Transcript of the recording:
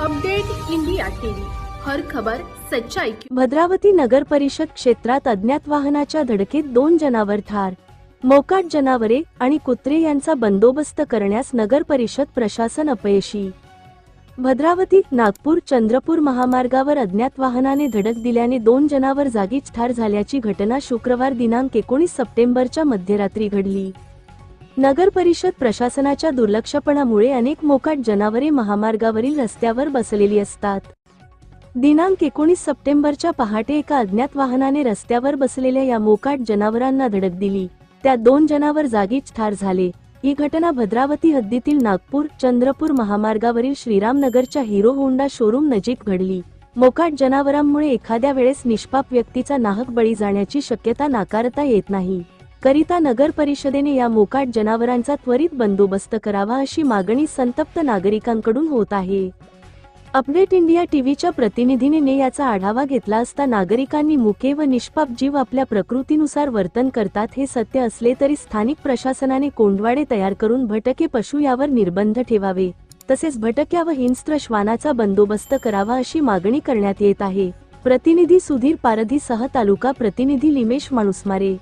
Update India TV. हर खबर सच्चाई भद्रावती नगर परिषद क्षेत्रात अज्ञात वाहनाच्या धडकेत दोन जनावर ठार. मोकाट जनावरे आणि कुत्रे यांचा बंदोबस्त करण्यास नगर परिषद प्रशासन अपयशी. भद्रावती नागपूर चंद्रपूर महामार्गावर अज्ञात वाहनाने धडक दिल्याने दोन जनावर जागीच ठार झाल्याची घटना शुक्रवार दिनांक एकोणीस सप्टेंबरच्या मध्यरात्री घडली. नगर परिषद प्रशासनाच्या दुर्लक्षपणामुळे अनेक मोकाट जनावरे महामार्गावरील रस्त्यावर बसलेली असतात. दिनांक एकोणीस सप्टेंबरच्या पहाटे एका अज्ञात वाहनाने रस्त्यावर बसलेल्या या मोकाट जनावरांना धडक दिली. त्यात दोन जनावर जागीच ठार झाले. ही घटना भद्रावती हद्दीतील नागपूर चंद्रपूर महामार्गावरील श्रीरामनगरच्या हिरो होंडा शोरूम नजीक घडली. मोकाट जनावरांमुळे एखाद्या वेळेस निष्पाप व्यक्तीचा नाहक बळी जाण्याची शक्यता नाकारता येत नाही. करिता नगर परिषदेने या मोकाट जनावरांचा त्वरित बंदोबस्त करावा अशी मागणी संतप्त नागरिकांकडून होत आहे. अपडेट इंडिया टीव्हीच्या प्रतिनिधीने याचा आढावा घेतला असता नागरिकांनी मुके व निष्पाप जीव आपल्या प्रकृतीनुसार वर्तन करतात हे सत्य असले तरी स्थानिक प्रशासनाने कोंडवाडे तयार करून भटके पशु यावर निर्बंध ठेवावे तसेच भटक्या व हिंस्त्र श्वानाचा बंदोबस्त करावा अशी मागणी करण्यात येत आहे. प्रतिनिधी सुधीर पारधी सह तालुका प्रतिनिधी लिमेश माणुसमारे